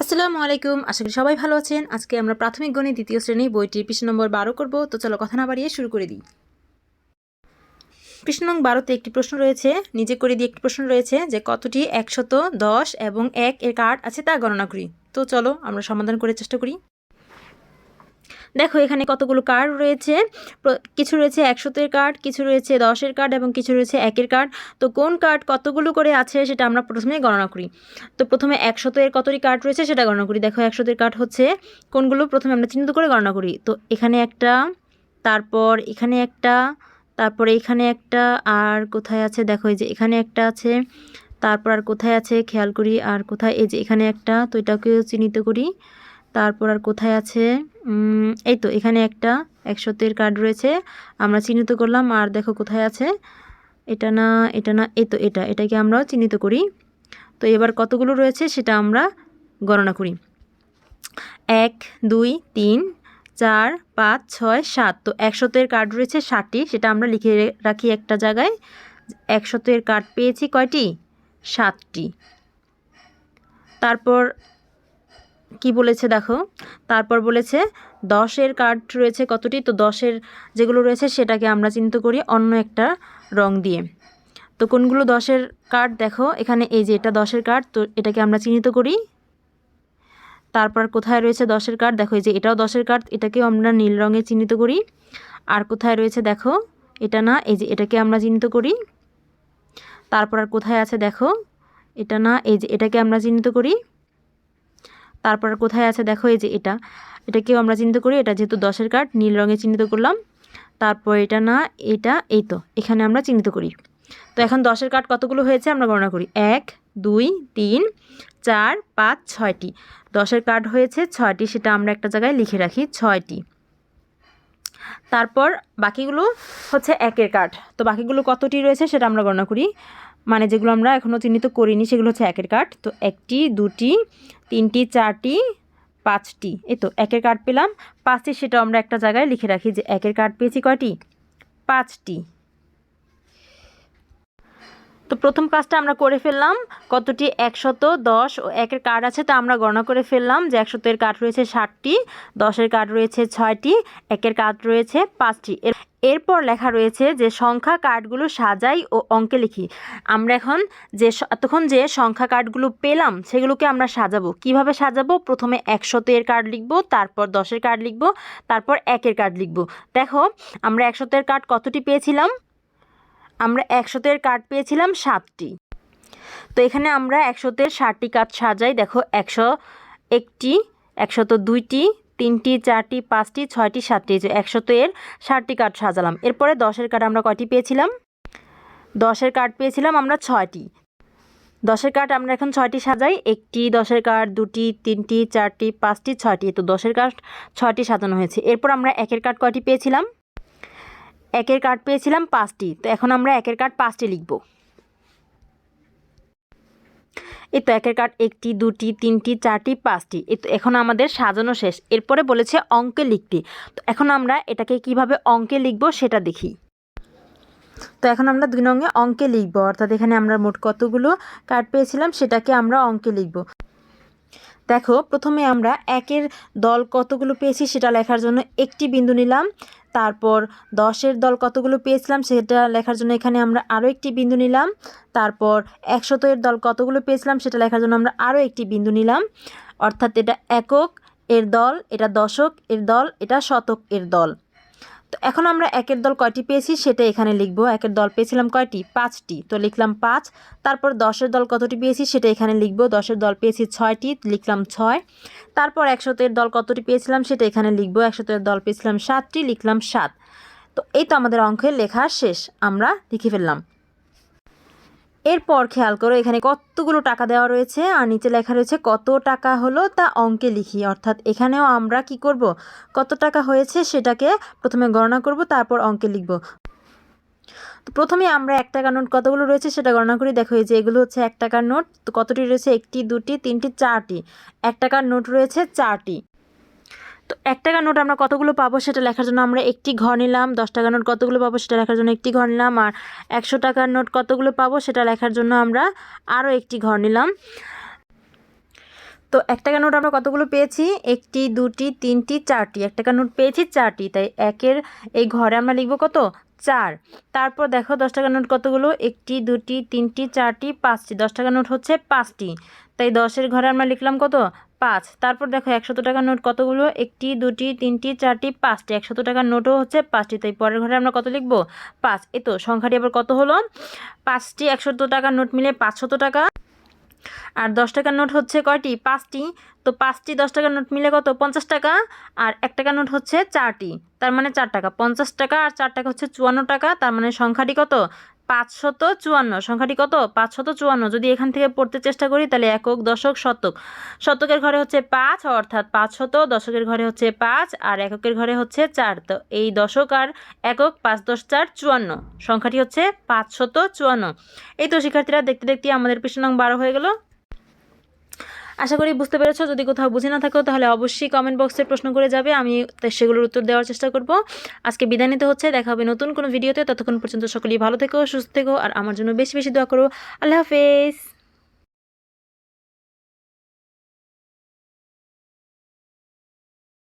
আসসালামু আলাইকুম, আশা করি সবাই ভালো আছেন। আজকে আমরা প্রাথমিক গণিত দ্বিতীয় শ্রেণি বইটির পৃষ্ঠ নম্বর বারো করব। তো চলো কথা না বাড়িয়ে শুরু করে দিই। পৃষ্ঠ নং বারোতে একটি প্রশ্ন রয়েছে। নিজে করে দিয়ে একটি প্রশ্ন রয়েছে যে কতটি একশত দশ এবং এক এর কার্ড আছে তা গণনা করি। তো চলো আমরা সমাধান করে চেষ্টা করি। দেখো এখানে কতগুলো কার্ড রয়েছে। কিছু রয়েছে একশতের কার্ড কিছু রয়েছে দশের কার্ড এবং কিছু রয়েছে একের কার্ড তো কোন কার্ড কতগুলো করে আছে সেটা আমরা প্রথমে গণনা করি। তো প্রথমে একশতের কতটি কার্ড রয়েছে সেটা গণনা করি। দেখো একশতের কার্ড হচ্ছে কোনগুলো প্রথমে আমরা চিহ্নিত করে গণনা করি। তো এখানে একটা, তারপর এখানে একটা, তারপরে এখানে একটা, আর কোথায় আছে? দেখো এই যে এখানে একটা আছে, তারপর আর কোথায় আছে? খেয়াল করি, আর কোথায়? এই যে এখানে একটা, তো এটাকেও চিহ্নিত করি। তারপর আর কোথায় আছে? এই তো, এখানে একটা একশতের কার্ড রয়েছে। আমরা চিহ্নিত করলাম, আর দেখো কোথায় আছে? এটা না এটা না, এই তো, এটা, এটাকে আমরাও চিহ্নিত করি। তো এবার কতগুলো রয়েছে সেটা আমরা গণনা করি। এক, দুই, তিন, চার, পাঁচ, ছয়, সাত। তো একশতের কার্ড রয়েছে ষাটটি, সেটা আমরা লিখে রাখি একটা জায়গায়। একশতের কার্ড পেয়েছি কয়টি? সাতটি। তারপর কি বলেছে দেখো? তারপর বলেছে, দশের কার্ড রয়েছে কতটি? তো দশের যেগুলো রয়েছে সেটাকে আমরা চিহ্নিত করি অন্য একটা রং দিয়ে। তো কোনগুলো দশের কার্ড দেখো? এখানে এই যে এটা দশের কার্ড, তো এটাকে আমরা চিহ্নিত করি। তারপর কোথায় রয়েছে দশের কার্ড? দেখো, এই যে এটাও দশের কার্ড, এটাকেও আমরা নীল রঙে চিহ্নিত করি। আর কোথায় রয়েছে দেখো? এটা না, এই যে এটাকে আমরা চিহ্নিত করি। তারপর আর কোথায় আছে দেখো? এটা না, এই যে এটাকে আমরা চিহ্নিত করি। তারপর কোথায় আছে দেখো, এই যে এটা। এটাকেও আমরা চিহ্নিত করি, এটা যেহেতু দশের কার্ড নীল রঙে চিহ্নিত করলাম। তারপর এটা না, এটা, এই তো, এখানে আমরা চিহ্নিত করি। তো এখন দশের কার্ড কতগুলো হয়েছে আমরা গণনা করি। এক, দুই, তিন, চার, পাঁচ, ছয়টি। দশের কার্ড হয়েছে ছয়টি, সেটা আমরা একটা জায়গায় লিখে রাখি, ছয়টি। তারপর বাকিগুলো হচ্ছে একের কার্ড তো বাকিগুলো কতটি রয়েছে সেটা আমরা গণনা করি। মানে যেগুলো আমরা এখনও চিহ্নিত করিনি, সেগুলো হচ্ছে একের কার্ড তো একটি, দুটি, তিনটি, চারটি, পাঁচটি। এই তো, একের কার্ড পেলাম। পাঁচটি সেটা আমরা একটা জায়গায় লিখে রাখি যে একের কার্ড পেয়েছি কয়টি? পাঁচটি। তো প্রথম কাজটা আমরা করে ফেললাম। কতটি? একশত দশ। ও একের কার্ড আছে, তা আমরা গণনা করে ফেললাম যে একশতের কার্ড রয়েছে ষাটটি, দশের কার্ড রয়েছে ছয়টি, একের কার্ড রয়েছে পাঁচটি। এরপর লেখা রয়েছে যে সংখ্যা কার্ডগুলো সাজাই ও অঙ্কে লিখি। আমরা এখন যে এতক্ষণ যে সংখ্যা কার্ডগুলো পেলাম, সেগুলোকে আমরা সাজাবো। কীভাবে সাজাবো? প্রথমে একশতের কার্ড লিখব, তারপর দশের কার্ড লিখব, তারপর একের কার্ড লিখব। দেখো, আমরা একশতের কার্ড কতটি পেয়েছিলাম? আমরা একশতের কার্ড পেয়েছিলাম সাতটি। তো এখানে আমরা একশতের ষাটটি কার্ড সাজাই। দেখো, একশো একটি, একশত দুইটি তিনটি, চারটি, পাঁচটি, ছয়টি, সাতটি যে একশত এর ষাটটি কার্ড সাজালাম। এরপরে দশের কার্ড আমরা কয়টি পেয়েছিলাম? দশের কার্ড পেয়েছিলাম আমরা ছয়টি। দশের কার্ড আমরা এখন ছয়টি সাজাই। একটি, দশের কার্ড, দুটি, তিনটি, চারটি, পাঁচটি, ছয়টি। তো দশের কার্ড ছয়টি সাজানো হয়েছে। এরপর আমরা একের কার্ড কয়টি পেয়েছিলাম? একের কার্ড পেয়েছিলাম পাঁচটি। তো এখন আমরা একের কার্ড পাঁচটি লিখব। এই তো একের কাঠ একটি, দুটি, তিনটি, চারটি, পাঁচটি। এই তো এখন আমাদের সাজানো শেষ। এরপরে বলেছে অঙ্কে লিখতে। তো এখন আমরা এটাকে কীভাবে অঙ্কে লিখব সেটা দেখি। তো এখন আমরা দুই নঙ্গে অঙ্কে লিখব। অর্থাৎ এখানে আমরা মোট কতগুলো কার্ড পেয়েছিলাম সেটাকে আমরা অঙ্কে লিখব। দেখো, প্রথমে আমরা একের দল কতগুলো পেয়েছি সেটা লেখার জন্য একটি বিন্দু নিলাম। তারপর দশের দল কতগুলো পেয়েছিলাম সেটা লেখার জন্য এখানে আমরা আরও একটি বিন্দু নিলাম। তারপর একশতের দল কতগুলো পেয়েছিলাম সেটা লেখার জন্য আমরা আরও একটি বিন্দু নিলাম। অর্থাৎ এটা একক এর দল, এটা দশক এর দল, এটা শতক এর দল। তো এখন আমরা একের দল কয়টি পেয়েছি সেটা এখানে লিখব। একের দল পেয়েছিলাম কয়টি? পাঁচটি। তো লিখলাম পাঁচ। তারপর দশের দল কতটি পেয়েছি সেটা এখানে লিখব। দশের দল পেয়েছি ছয়টি, লিখলাম ছয়। তারপর একশতের দল কতটি পেয়েছিলাম সেটা এখানে লিখব। একশতের দল পেয়েছিলাম সাতটি, লিখলাম সাত। তো এই তো আমাদের অঙ্কের লেখা শেষ। আমরা লিখে ফেললাম। এরপর খেয়াল করো, এখানে কতগুলো টাকা দেওয়া রয়েছে আর নিচে লেখা রয়েছে কত টাকা হলো তা অঙ্কে লিখি। অর্থাৎ এখানেও আমরা কি করব? কত টাকা হয়েছে সেটাকে প্রথমে গণনা করব, তারপর অঙ্কে লিখব। তো প্রথমে আমরা এক টাকার নোট কতগুলো রয়েছে সেটা গণনা করি। দেখো, এই যে এগুলো হচ্ছে এক টাকার নোট, তো কতটি রয়েছে? একটি, দুটি, তিনটি, চারটি। এক টাকার নোট রয়েছে চারটি। তো এক টাকার নোট আমরা কতগুলো পাবো সেটা লেখার জন্য আমরা একটি ঘর নিলাম, দশ টাকার নোট কতগুলো পাবো সেটা লেখার জন্য একটি ঘর নিলাম, আর একশো টাকার নোট কতগুলো পাবো সেটা লেখার জন্য আমরা আরও একটি ঘর নিলাম। তো এক টাকা নোট আমরা কতগুলো পেয়েছি? একটি, দুটি, তিনটি, চারটি। এক টাকা নোট পেয়েছি চারটি, তাই একের এই ঘরে আমরা লিখব কত? চার। তারপর দেখো দশ টাকা নোট কতগুলো? একটি, দুটি, তিনটি, চারটি, পাঁচটি। দশ টাকা নোট হচ্ছে পাঁচটি। তাই দশের ঘরে আমরা লিখলাম কত? পাঁচ। তারপর দেখো একশত টাকার নোট কতগুলো? একটি, দুটি, তিনটি, চারটি, পাঁচটি। একশত টাকার নোটও হচ্ছে পাঁচটি। তাই পরের ঘরে আমরা কত লিখব? পাঁচ। এ তো সংখ্যাটি আবার কত হলো? পাঁচটি একশত টাকার নোট মিলে পাঁচশত টাকা। আর দশ টাকার নোট হচ্ছে কয়টি? পাঁচটি। তো পাঁচটি, দশ টাকার নোট মিলে কত? পঞ্চাশ টাকা। আর এক টাকার নোট হচ্ছে চারটি। তার মানে চার টাকা। পঞ্চাশ টাকা আর চার টাকা হচ্ছে চুয়ান্ন টাকা। তার মানে সংখ্যাটি কত? পাঁচশত চুয়ান্ন। সংখ্যাটি কত? পাঁচশত চুয়ান্ন। যদি এখান থেকে পড়তে চেষ্টা করি, তাহলে একক, দশক, শতক। শতকের ঘরে হচ্ছে পাঁচ, অর্থাৎ পাঁচশত, দশকের ঘরে হচ্ছে পাঁচ, আর এককের ঘরে হচ্ছে চার। তো এই দশক আর একক, পাঁচ, দশ, চার, চুয়ান্ন। সংখ্যাটি হচ্ছে পাঁচশত চুয়ান্ন। এই তো শিক্ষার্থীরা দেখতে দেখতে আমাদের পৃষ্ঠ নং বারো হয়ে গেল। আশা করি বুঝতে পেরেছ। যদি কোথাও বুঝে না থাকো, তাহলে অবশ্যই কমেন্ট বক্সে প্রশ্ন করে যাবে। আমি সেগুলোর উত্তর দেওয়ার চেষ্টা করব। আজকে বিদায় নিতে হচ্ছে। দেখা হবে নতুন কোনো ভিডিওতে ততক্ষণ পর্যন্ত সকলেই ভালো থেকো, সুস্থ থেকো, আর আমার জন্য বেশি বেশি দোয়া করো। আল্লাহ হাফেজ।